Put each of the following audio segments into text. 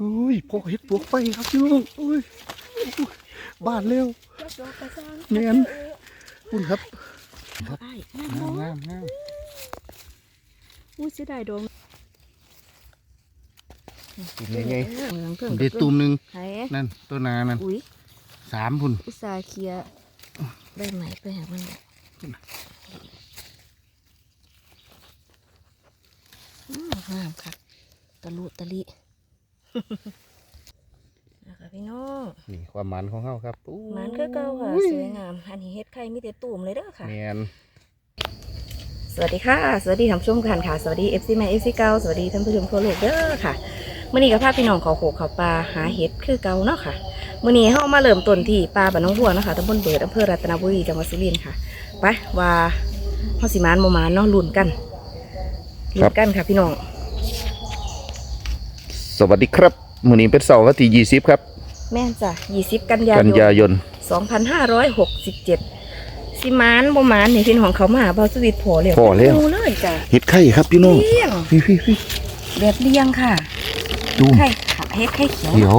อุ้ยพ่อเห็ดปวกไฟครับพี่น้องอุ้ยบ้านเร็วแม่นคุณครับไอ้งามงามงามอุ้ยเสียดายดวงกินยังไงเมืองเพิ่งเด็ดตุ่มหนึ่งไห้นั่นตัวนานั่นอุ้ยสามพุ่นอุตส่าห์เคลียร์ได้ไหมไปหามันเนี่ยอืมงามค่ะตะลุตะลิ นะคะพี่น้องนี่ความหมันของเขาครับอู้มันคือเก่าค่ะ สวยงาม อันนี้เฮ็ดไข่มีแต่ตุ่มเลยเด้อค่ะแมนสวัสดีค่ะ สวัสดีท่านผู้ชมกันค่ะ สวัสดี FC แม่ FC เก่าสวัสดีท่านผู้ชมทั่วโลกเด้อค่ะมื่อนี้กับพาพี่น้องเขาโขกเขาปลาหาเห็ดคือเก่าเนาะค่ะมื่อนี้เฮามาเริ่มต้นที่ปลาบ้านน้องบัวเนาะค่ะตำบลเบิดอำเภอรัตนบุรีจังหวัดสุรินทร์ค่ะไปว่าเฮาสิมานบ่มานเนาะลุ้นกันลุ้นกันค่ะพี่น้อง สวัสดีครับมื้อนี้เป็นเสาร์วันที่ยี่สิบครับ แม่นจ้ะ20 กันยากันยนยายน 2567 สิมานบ่มานนี่พี่น้องเขามาหาเบาสวิตพอแล้วพอแล้ว ดูเลยจ้ะเห็ดไข่ครับพี่น้องเลี้ยงพี่พี่พี่แบบเลี้ยงค่ะดูไข่ค่ะเฮ็ดไข่เขียวเดี๋ยว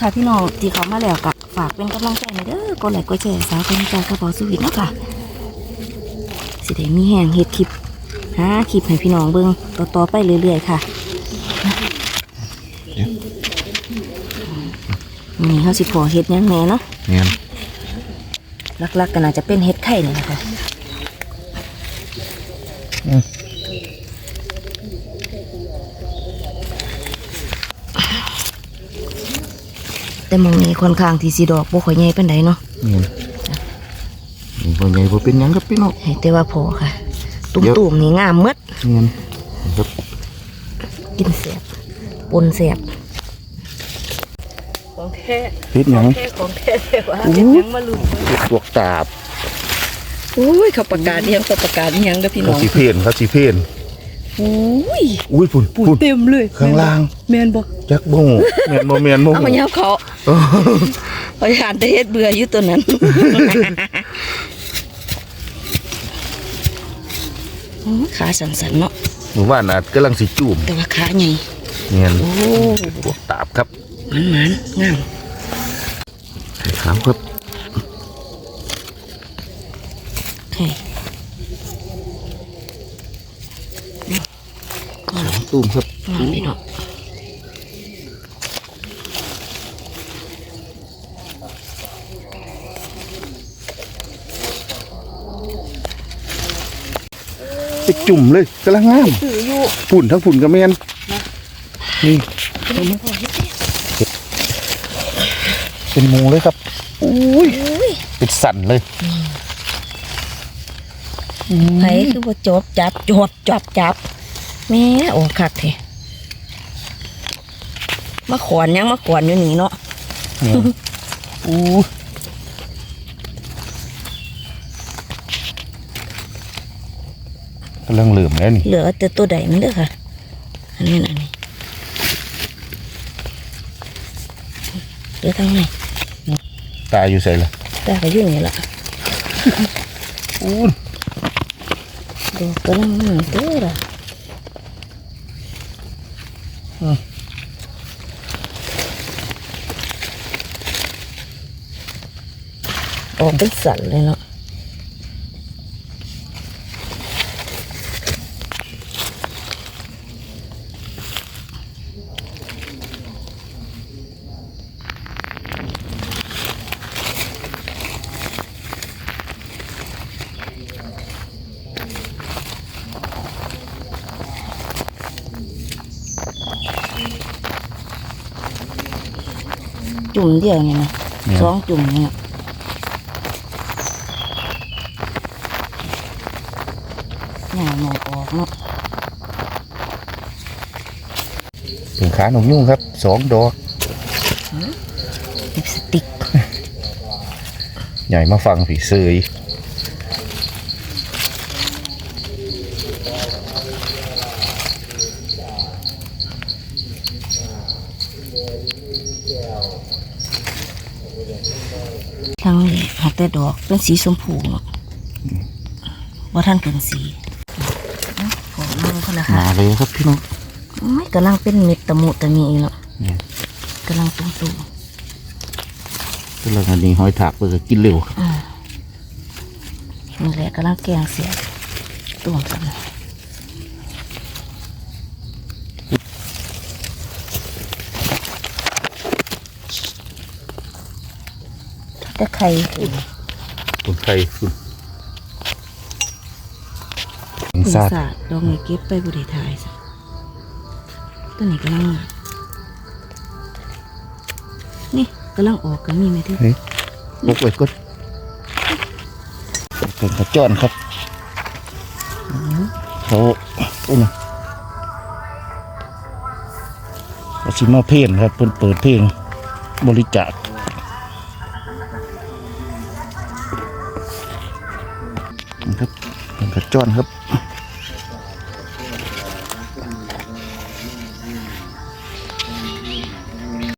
ค่ะพี่น้องที่เขามาแล้วก็ฝากเป็นกำลังใจหน่อยเด้อกดไลค์กดแชร์สาวคนใจกระเป๋าสวิตเนาะค่ะสิได้มีแห้งเฮ็ดคลิปหาคลิปให้พี่น้องเบิ่งต่อๆไปเรื่อยๆค่ะมื้อ นี้เฮาสิพอเฮ็ดหยังแหน่เนาะแมนหลักๆก็น่าจะเป็นเฮ็ดไข่นี่แหละค่ะแต่หมองนี้ค่อนข้างที่สิดอกบ่ค่อยใหญ่ปานใดเนาะแมนนี่บ่ใหญ่บ่เป็นหยังครับพี่น้องให้แต่ว่าพอค่ะ ตุ่เดี๋ยวมๆนี่งามหมดแมนครับกินแสบปนแสบของ แท้เห็ดหยังแท้ของแท้แต่ว่าอู้เฮ็ดหยังมาลุ้นเห็ดปวกตาบอุ้ยเขาประกาศอิหยังเขาประกาศอิหยังเด้อพี่น้เขาองสิเพนเขาสิเพนอุ้ยอุ้ยพุ่นปูพุ่น เต็มเลยข้างล่าง แม่นบ่จักบ่งแมนบ่แมนบ่เอามายับเขาเออพยานแต่เฮ็ดเบื่ออยู่ตัวนั้นอื้อขาสั่นๆเนาะหมู่บ้านอาจกำลังสิจูมแต่ว่าขาใหญ่แมนโอ้ปวกตาบครับมันมันๆงามไข่ขาวครับไข่ตูมครับงามพี่น้องไปจุ่มเลยกำลังงามถืออยู่ฝุ่นทั้งฝุ่นกับแมนนี่พอ เฮ็ดเด้เป็นหมูเลยครับอุ้ยอุ้ยเป็นสั่นเลยไผคือบ่จบจับจวบจับจับแม่โอ้คักแท้มาขอนยังมาขอนอยู่นี่เนาะนี่อู้กำลังเหลื่อมแล้วนี่เหลือแต่ตัวใดมันเด้อค่ะ อันนี้นะอันนี้เหลือทางไหนตายอยู่ใส่ละตาก็อยู่นี่ล่ะอู้ดอกกำลังงามเด้อล่ะออกเป็นสันเลยเนาะ ดียวนี่นะสองจุ่มนี่นะหน่าหน่อยออกเนาะถึงขาหนกยุ่งครับสองดอกลิปสติก ใหญ่มาฟังผีเสย ทั้งนี้หัก แต่ดอกเป็นสีชมพูเนาะว่าท่านเป็นสีเอ้าขอเล่าคนละค่ะมาเลยครับพี่น้องไม่กำลังเป็นเม็ดตะมุตะมีเนาะเนี่ยกำลังตุ้มตุ้มก็แล้วอันนี้หอยถากเพื่อกินเร็วๆอ่านี่แหละกำลังแกงเสียตุ้มกันแต่ไข่ คนไทยคุณปีซาดศาจดอกนี้เก็บไปบริทายซะตัวนี้กำลังงามนี่กำลังออกก็มีไหมที่เฮ้ยลกไว้ก็เป็นกระจอนครับเขาโอ้ยอาชิมาเพลนครับเพิ่นเปิดเพลงบริจาค จอนครับ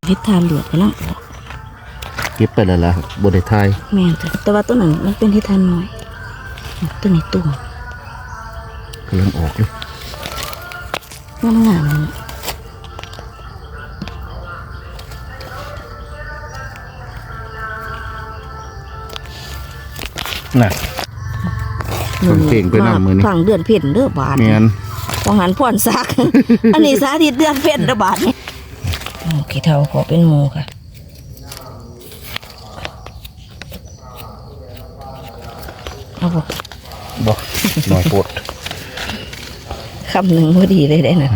เฮ็ดทานเหลือดกำลังออกเก็บไปแล้วล่ะครับบริทายแม่นจ้ะแต่ว่าตัวนั้นมันเป็นเฮ็ดทานน้อย ตัวนี้ตุ่มกำลังออกเลยงามงามๆเลยน่ะ ฟังเพลงไปนำมื้อนี้ฟังเดือนเพ็ญเด้อบาทเมียนของหันพ่อนซัก อันนี้สาธิตเดือนเพ็ญเด้อบาทนี่โอ้ขี้เท่าขอเป็นหมูค่ะเอาบ่บอกหน่อยปวดคำหนึ่งพอดีเลยได้นะ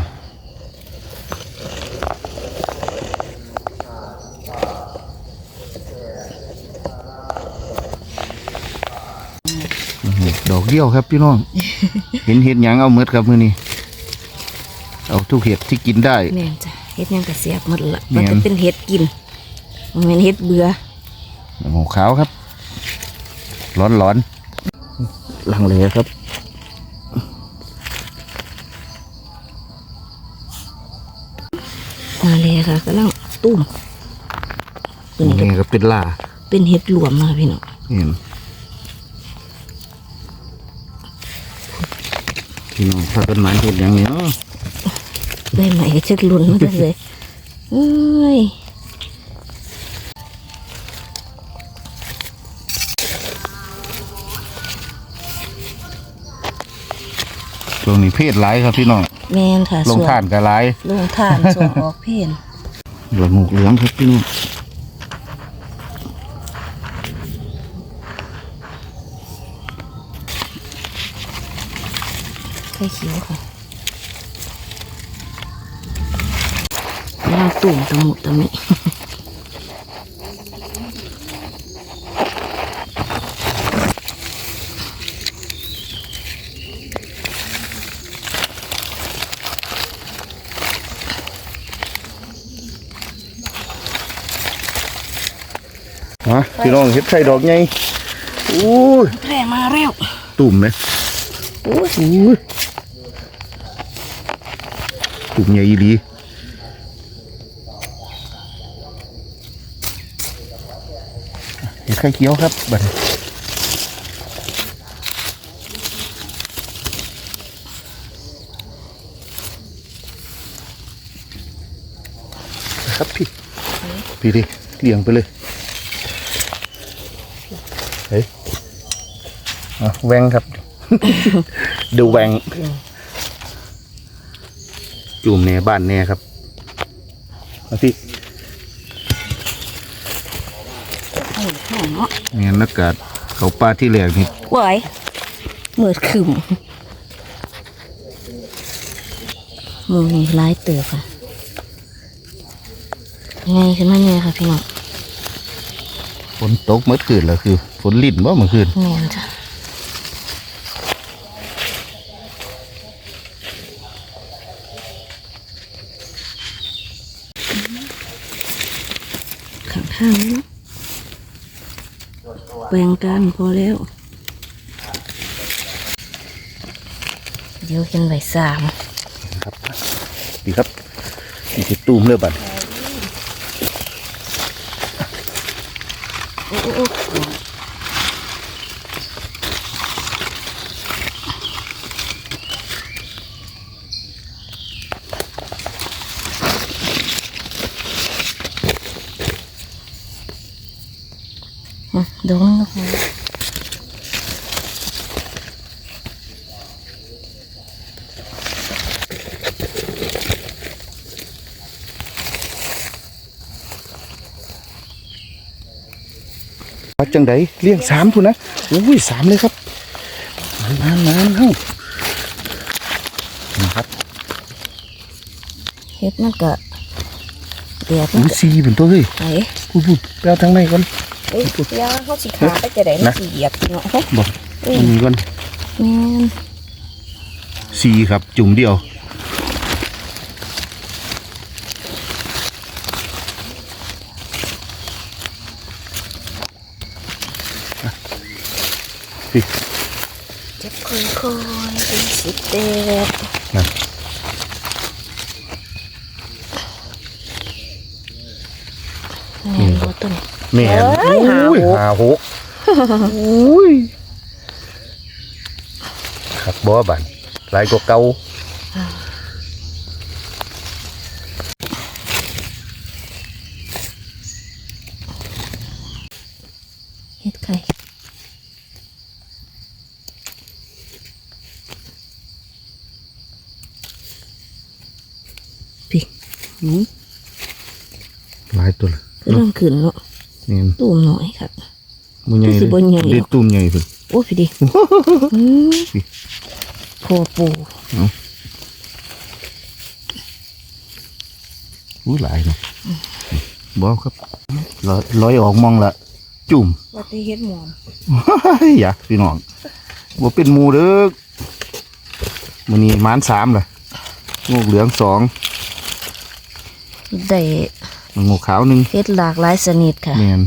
ดอกเดียวครับพี่น้อง เห็นเห็ดหยังเอาเมดครับมือนี้เอาทุกเห็ดที่กินได้ แม่นจ้ะเฮ็ดหยังกะเสียบหมดละแม่มันน จะเป็นเฮ็ดกินมันเป็นเฮ็ดเบื่อหมูขาวครับ ร้อนร้อนๆลังเลครับ มาเลยค่ะกำลังตุ้มตัวนี้ก็นี่ก็เป็นล่าเป็นเฮ็ดรวมนะคะพี่น้องเห็น พี่น้องพากันหมายเห็ดหยังนี้เนาะได้ไหมก็เช็ดลุ้นมาจังเลยเอ้ยตรงนี้เพศหลายครับพี่น้องแมนค่ะลงส่วทานกับหลายลงท่านส่วนออกเพนละงูเหลืองครับพี่น้อง ไข่เขียวค่ะกำลังตุ่มตะหมุตะมิมาพี่น้องเห็ดไข่ดอกไงอู้ยแพร่มาเร็วตุ่มไหมโอ้ย อู้ยตุ่มใหญ่อีหลีเห็ดไข่เขียวครับบัดครับพี่ พี่ดิเลี้ยงไปเลยเฮ้ยแวงครับ ดูแวง จุ่มแน่บ้านแน่ครับมาพี่โอ้โหเนาะเงี้ยนักกาดเขาปลาที่แหลกนี่ไหวเหมือดขึ้มมือนี่ร้ายเติบค่ะไงขึ้นมาเนี่ยค่ะพี่น้องฝนตกเมื่อคืนแล้วคือฝนลิ่นว่าเมื่อคืนแม่นจ้ะขังข้างเนาะ แปลงกันพอแล้ว เดี๋ยวกินใบสามครับดีครับนี่คือตูมเลยบัดโอ้โอ้ ดอกนึงก็พอว่าจังไดเลี้ยงสามพุ่นนะอุ้ยสามเลยครับนานนานๆเฮ้านะครับเฮ็ดมันก็แดดมัอุ้นยก็ซีเป็นตัวเฮ้ยไหนพูดพูดไปเอาทางในก่อน เอ้ยยาเขาสิขาไปจะได้มันนะสิเหยียบเนาะบอกเอ้ยอันนี้ก่อนแม่นซีครับ จุ่มเดียวจะค่อยๆเป็นสิแดดนะ แม่นบ่ต้น แม่นเอ้ยอุ้ยหาหาหก อุ้ยครับบ่บันหลายกว่าเก่าเฮ็ดไข่อืมหลายตัวเลยก็เริ่มขึ้นเนาะแม่ นตูมหน่อยครับมันใหญ่คือสิบ่ใหญ่หรอกเด็ดตุ้มใหญ่เพิ่นโอ้พี่ดิอืมโพปูอุ้ยหลายเนาะบ่ครับลอยลอยออกมองละจุ่มว่าแต่เฮ็ดหมอมอย่าพี่น้องบ่เป็นหมูเด้อมื้อนี้หมานสามล่ะงูเหลืองสองได้ งูขาวหนึ่งเฮ็ดหลากหลายชนิดค่ะแม่น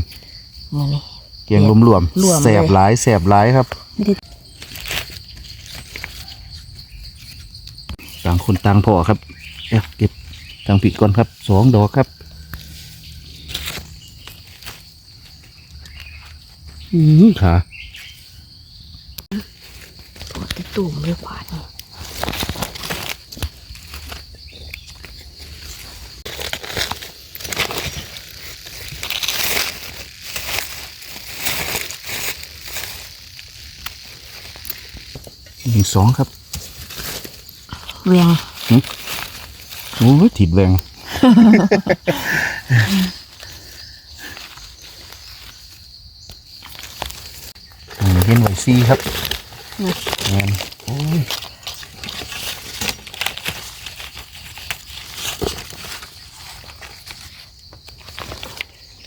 มื้อนี้เกียงรวมรวมๆเลยแสบหลายแสบหลายครับไม่ได้ต่างคนต่างพอครับเอ๊ะเก็บทางผิดก่อนครับสองดอกครับอือขาปวดที่ตุ่มเลยกว่านี่ อีกสองครับเวียงโอ้ยถิดแวงอืมเห็นไวซีครับนะแม่นโอ้ย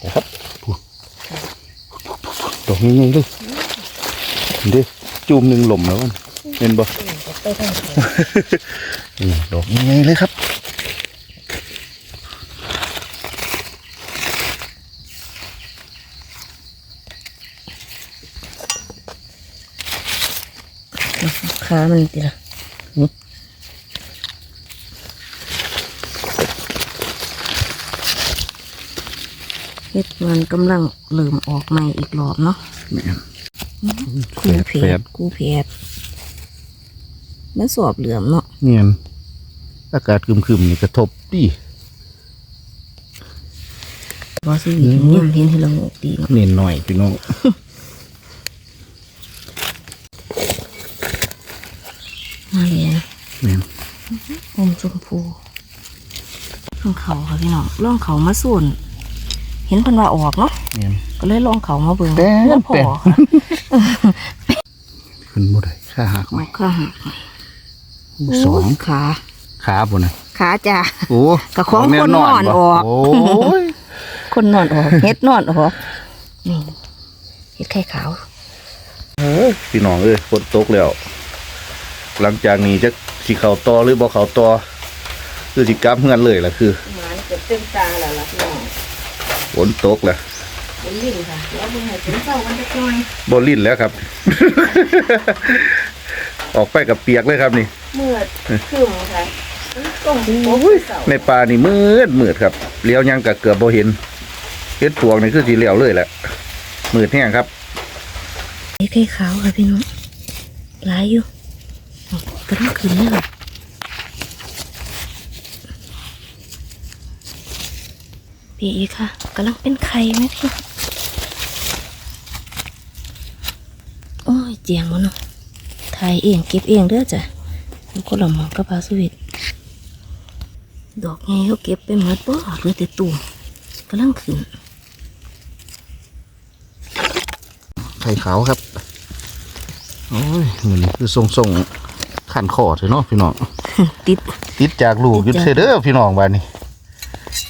นะครับพูดดอกนี้ๆเลยเด้จูมหนึ่งหล่มแล้วมัน เห็นบ่ไปทางนี่ดอกนี้ๆเลยครับขามันติล่ะเฮ็ดมันกำลังเริ่มออกใหม่อีกรอบเนาะแม่นกูเพแฝดดกูเพด มันสอบเหลื่อมเนาะเนียนอากาศครึมๆนี่กระทบดิบอสวีทเนี่ยเห็นให้เรางกดีเนาะเนียนหน่อยพี่น้องมาเลยนะแม่นอมชมพูล่องเขาค่ะพี่น้องล่องเขามาส่วนเห็นเพันว่าออกเนาะเนียนก็เลยล่องเขามาเบิ่งแป๊บเพื่อนพอแป๊บค่ะขึ้นบ่ได้ขาหักไหมเอาค่ะ สองขาขาบ่นะขาจ้าโอ้กะของแคนนอนบ่ออกโอ้ยคนนอนออกเฮ็ดนอนออกนี่เฮ็ดไข่ขาวเอ้ยพี่น้องเอ้ยฝนตกแล้ว หลังจากนี้จะสิเข้าต่อหรือบ่เข้าต่อคือสิกลับเฮือนเลยล่ะคือหมานเกิดเต็มตาแล้วล่ะพี่น้องฝนตกแล้วเป็นลิ้นค่ะแล้วเบิ่งให้เป็นเศร้ากันจักหน่อยบ่ลิ้นแล้วครับ ออกไปกับเปียกเลยครับนี่ มืดครึ้มค่ะต้องโอ้ยเศร้าในป่านี่มืดมืดครับเลี้ยวยังกับเกือบบ่เห็นเฮ็ดปวงนี่คือสีเหลียวเลยแหละมืดแห้งครับเฮ็ดไข่ขาวค่ะพี่น้องหลายอยู่อ้าวก็ต้องขึ้นแล้วล่ะพี่อีกค่ะกำลังเป็นไข่ไหมพี่เจียงมันเนาะถ่ายเองเก็บเองเด้อจ้ะ มันคนละหมองกับปลาสวิตดอกไงเขาเก็บไปหมดบ่เหลือแต่ตุ่มกำลังขึ้น ไข่ขาวครับ โอ้ยเหมือนคือทรงทรงๆขันคอเถอะเนาะพี่น้อง ติด ติดจากลูกอยุดติดจากเซเด้อพี่น้องบ้านนี้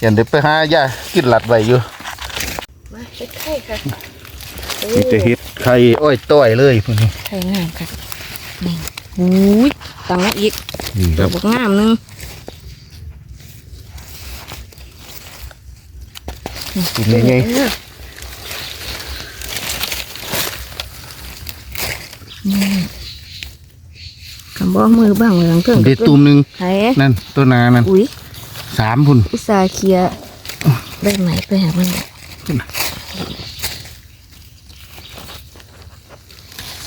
ยันเด็ไปหายากินหลัดไว้อยู่ มาเฮ็ดไข่ค่ะมีแต่เฮ็ดไข่อ้อยต้อยเลยพวกนี้ไข่งามค่ะนี่ หูยตังมาอีกนี่คดอรักบบักงามหนึงกินยังไงเออนี่คำบอกมือบ้างเหลืองเครื่องเด็ดตุ่มหนึ่งไข่นั่นตัวนานั่นอุ้ย สามพุ่น อุตส่าห์เคลียร์ได้ไหมไปหามัน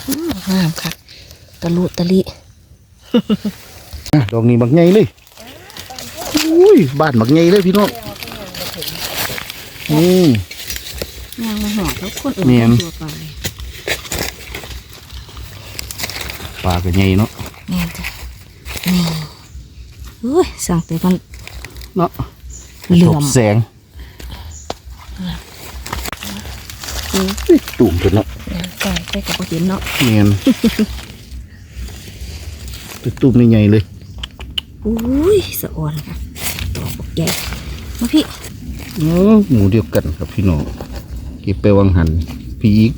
อืมงามค่ะ ตะลุตะลิอะดอกนี้บักไงเลยอุ้ยบ้านบักไงเลยพี่น้องอืมยางมาหอดแล้วคนอื่นเนียนตัวไปปลาก็ไงเนาะเนี่ยจ้ะนี่อุ้ยสั่งแต่มันเนาะเหลื่อตมกแสงอุ้ยตุ่มเถอะเนาะไก่ไปกับเห็นเนาะเนียนเป็น ตุ่มนี่ใหญ่เลยอุ้ยสะอ่อนค่ะตัวบกใหญ่มาพี่โอ้หมูเดียวกันครับพี่น้องเก็บไปวังหันพี่อีก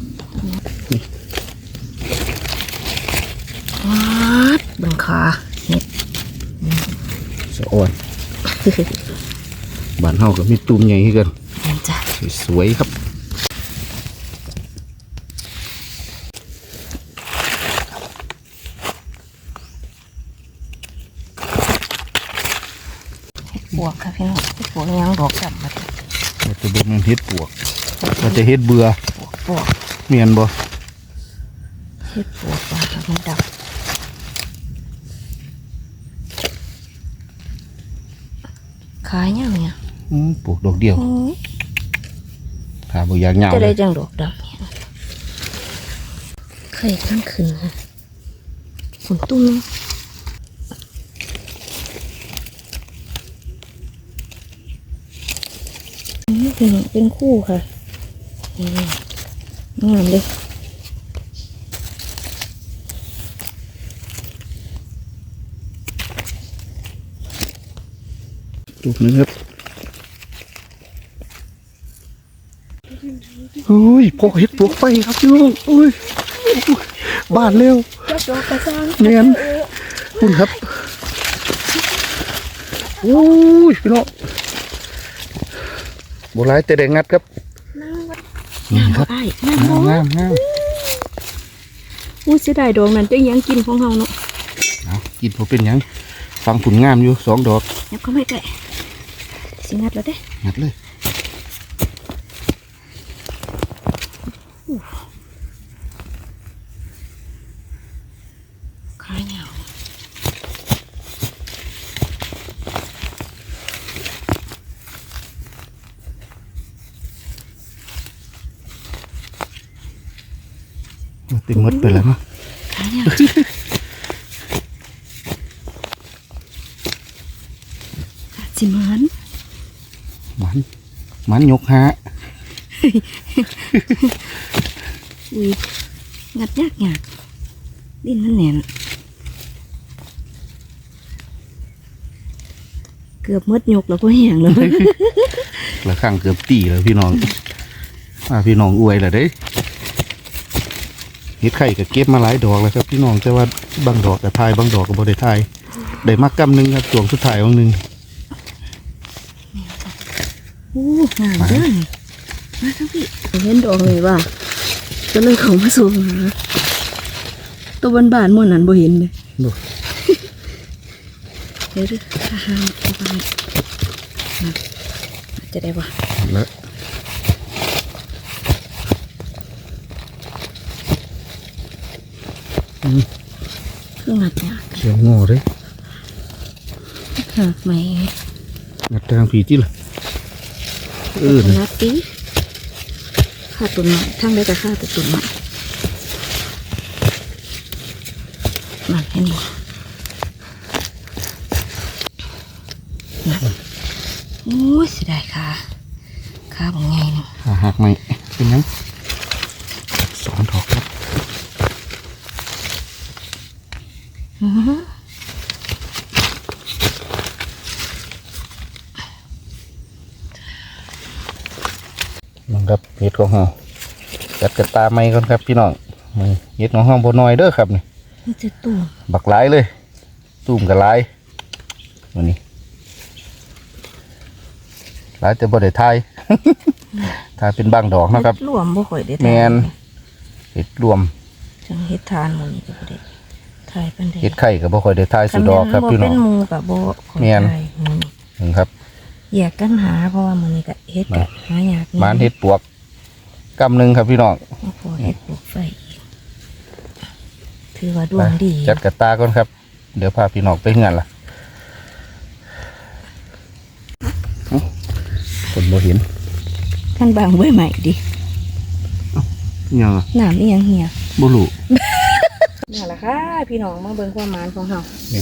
วัดบังคาเห็ดสะอ่อนบ้านเฮาก็มีตุ่มใหญ่ให้กันนี่จ้ะสวยๆครับ เห็ดปวกค่ะพี่น้องเห็ดปวกยังดอกจับมาจ้ะ เราจะบ่แม่นเฮ็ดปวกเรา จะเฮ็ดเบื่อปวกปวกเมียนบ่เห็ดปวกปลาค่ะมันดับขายยังเนี่ยอืมปลูกดอกเดียวโอ้ยถ้าบ่อยากเหงาจะเลได้ยจังดอกดำเนี่ยไข่ทั้งคืนค่ะฝนตุ้มนี่เป็นเป็นคู่ค่ะนี่ งามเลยลูกนึงครับโอ้ยพอเฮ็ดปวกไฟครับพี่น้องโอ้ยโอ้ยบานเร็วจับดอกกระซังเนียนคุณครับโอ้ยพี่น้องโบราณแต่ได้งัดครับ วัดนี่ครับไอ้นั่งงามบ่งามงามอู้เสียดายดอกนั้นจะยังกินของเฮาเนาะเอากินพอเป็นหยังฟังผลงามอยู่สองดอกแล้วก็ไม่ไก่สิงัดแล้วเด้งัดเลย ต็มหมดไปแล้วมั้งขายาวจิ๊บสิมันมันมันยกหาอุ้ยงัดยากยากดินมันแน่นเกือบหมดยกแล้วก็แห้งเลยละข้างเกือบตีแล้วพี่น้องอ่าพี่น้องอวยและเด้ เฮ็ดไข่ก็เก็บมาหลายดอกแล้วครับพี่น้องแต่ว่าบางดอกก็ทายบางดอกก็บ่ได้ทายได้มากกำหนึงครับช่วงสุดท้ายบางหนึงอู้งามเด้อมาทั้งพี่เห็นดอกเลยว่าก็เลยเขามาส่งหาตัวบานบานๆหมื่อนั้นบ่เห็นเลยดูเดี๋ยวดิอาหารเอาไปมาจะได้บ่แล้ว ครื่องงัดยากเสียงงอเลยค่ะไม่งัดทางผีจิล่ะเออขนาดตีค่าตุนไม้ทั้งได้แต่ค่าแต่ตุนไม้นั่นเห็นบ่นั่นโอ้ยเสียดายค่ะขาบางไงนี่ขาหักไหมเป็นยังสองดอกครับ อื้อหือ มันครับเห็ดของเฮาจัดกระตาไม้ก่อนครับพี่น้องนี่เห็ดของเฮาบ่น้อยเด้อครับนี่นี่จะตุ่มบักหลายเลย ตุ่มกับหลายวันนี้หลายแต่บ่ได้ทายทายเป็นบางดอกเนาะครับเฮ็ดรวมบ่ค่อยได้แมนเห็ดรวมจังเฮ็ดทานหมื้นี้ก็บ่ได้ ทายปานใดเห็ดไข่ก็บ่ค่อยได้ทายสุดดอกครับคันพี่แม่น้องบ่เป็นหมู่ก็บ่ค่อยแม่นทายมื้อนี้นี่ครับแยกกันหาเพราะว่ามื้อนี้ก็เฮ็ดก็หายากหมานเห็ดปวกกำหนึ่งครับพี่น้องบ่พอเฮ็ดปลูกไฟอีกถือว่าดวงดีจัดกระตาก่อนครับ เดี๋ยวพาพี่น้องไปเฮือนล่ะเอ้าคนบ่เห็นท่านบางไว้ใหม่ดิยังน้ำอีหยังเหี่ยบ่รู้ นี่แหละค่ะ พี่น้องมาเบิ่งความหมานของเฮานี่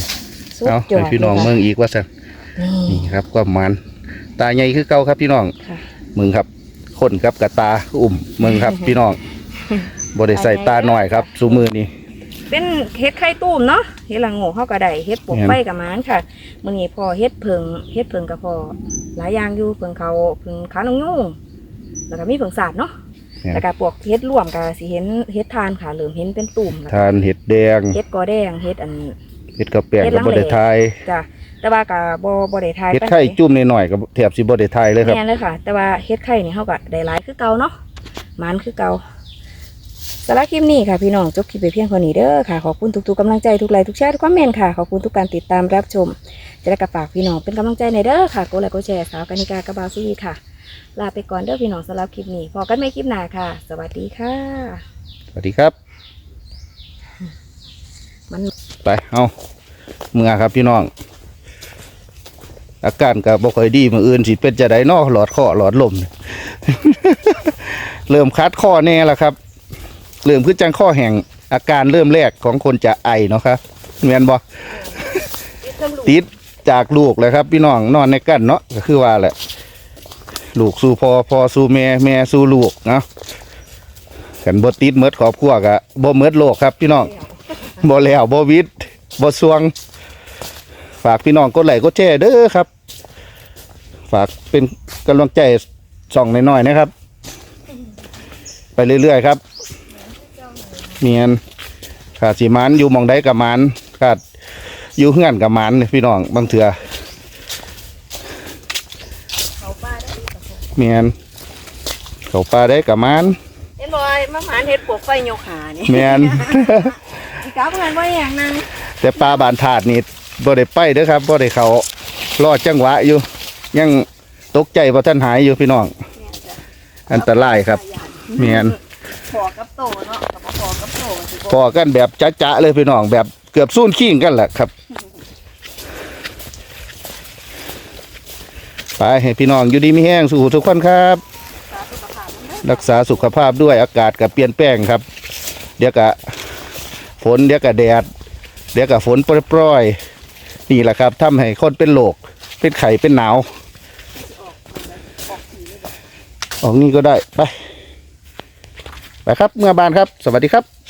สุดเอายอให้ดพี่น้องเมืองอีกว่าซั่นนี่นี่ครับความหมันตาใหญ่คือเก่าครับพี่น้องค่ะมึงครับคนครับกระตาอุ่มมึงครับพี่น้องบ่ได้ใส่ตาหน่อยครับสูมือนี่เป็นเฮ็ดไข่ตุ้มเนาะเฮ็ดละโง่เฮาก็ได้เฮ็ดปลูกแม่นไฟกับหมานค่ะมื้อนี้พอเฮ็ดเพิงเฮ็ดเพิงก็พอหลายอย่างอยู่เพิงเขาเพิงขานงยูงแล้วก็มีเพิงสาดเนาะ แล้วก็พวกเฮ็ดร่วมก็สิเห็นเฮ็ดทานค่ะเริ่มเห็นเป็นตุ่มแล้วทานเห็ดแดงเฮ็ดกอแดงเฮ็ดอัน เห็ดกระแปงเฮ็ดก็ลังบ่เลได้ทายจ้ะแต่ว่าก็บ่บ่ได้ทายเห็ดปานใไข่จุ่มหน่อยๆก็แทบสิบ่ได้ทายเลยครับ แม่นเลยค่ะ แต่ว่าเฮ็ดไข่นี่เฮาก็ได้หลายคือเก่าเนาะหมันคือเก่า สำหรับคลิปนี้ค่ะพี่น้องจบคลิปไปเพียงเท่านี้เด้อค่ะขอบคุณทุกๆกำลังใจทุกไลค์ทุกแชร์ทุกคอมเมนต์ค่ะขอบคุณทุกการติดตามรับชม จะได้กระฝากพี่น้องเป็นกำลังใจในเด้อค่ะกดไลค์กดแชร์สาวกานิกากระบาวซีค่ะ ลาไปก่อนเด้อพี่น้องสำหรับคลิปนี้พอกันไม่คลิปหน้าค่ะ สวัสดีค่ะ สวัสดีครับ มันไปเอาเมื่อครับพี่น้อง อาการก็บ่ค่อยดีมื้ออื่นสิเป็นจะไดเนาะหลอดคอหลอดลมเนี่ยเริ่มคัดข้อแน่แล้วครับ เริ่มคือจังข้อแห่งอาการเริ่มแรกของคนจะไอเนาะครับแม่นบ่ติดจากลูกเลยครับ พี่น้องนอนในกันเนาะก็คือว่าแหละลูกสู่พอพอสู่แม่แม่สู่ลูกเนาะกันบ่ติดเมดครอบครัวกะบ่เมดโลกครับพี่น้องบ่แล้วบ่วิทย์บ่สวง ฝากพี่น้องกดไลค์กดแชร์เด้อครับ ฝากเป็นกำลังใจส่องน้อยๆนะครับ ไปเรื่อยๆครับ เมียนขาดสีมันอยู่หมองใดกับมันขาดอยู่เฮือนกับหมันนี่พี่น้องบางเถื่อเขาป้าได้เมียนเขาปลาได้กับหมันเห็นบ่อยมาหมานเฮ็ดปลูกไฟโยกขานี่เมียนอีกกับเงินว่าอย่างนั้นแต่ปลาบานถาดนี่บ่ได้ไปเด้อครับบ่ได้เขารอดจังหวะอยู่ ยังตกใจเพราะท่านหายอยู่พี่น้อง อันตรายครับเมียนพอกับโตเนาะกับบ่ พอกันแบบจ๊ะๆเลยพี่น้องแบบเกือบสู้ขิงกันแหละครับ ไปให้พี่น้องอยู่ดีไมีแห้งสู่ทุกคนครับ รักษาสุขภาพด้วยอากาศกับเปลี่ยนแปลงครับ เดี๋ยวกับฝนเดี๋ยวกับแดด เดี๋ยวกับฝนโปรยๆนี่แหละครับทำให้คนเป็นโรคเป็นไข้เป็นหนาวออกนี่ก็ได้ไปไปครับเมื่อบานครับ สวัสดีครับ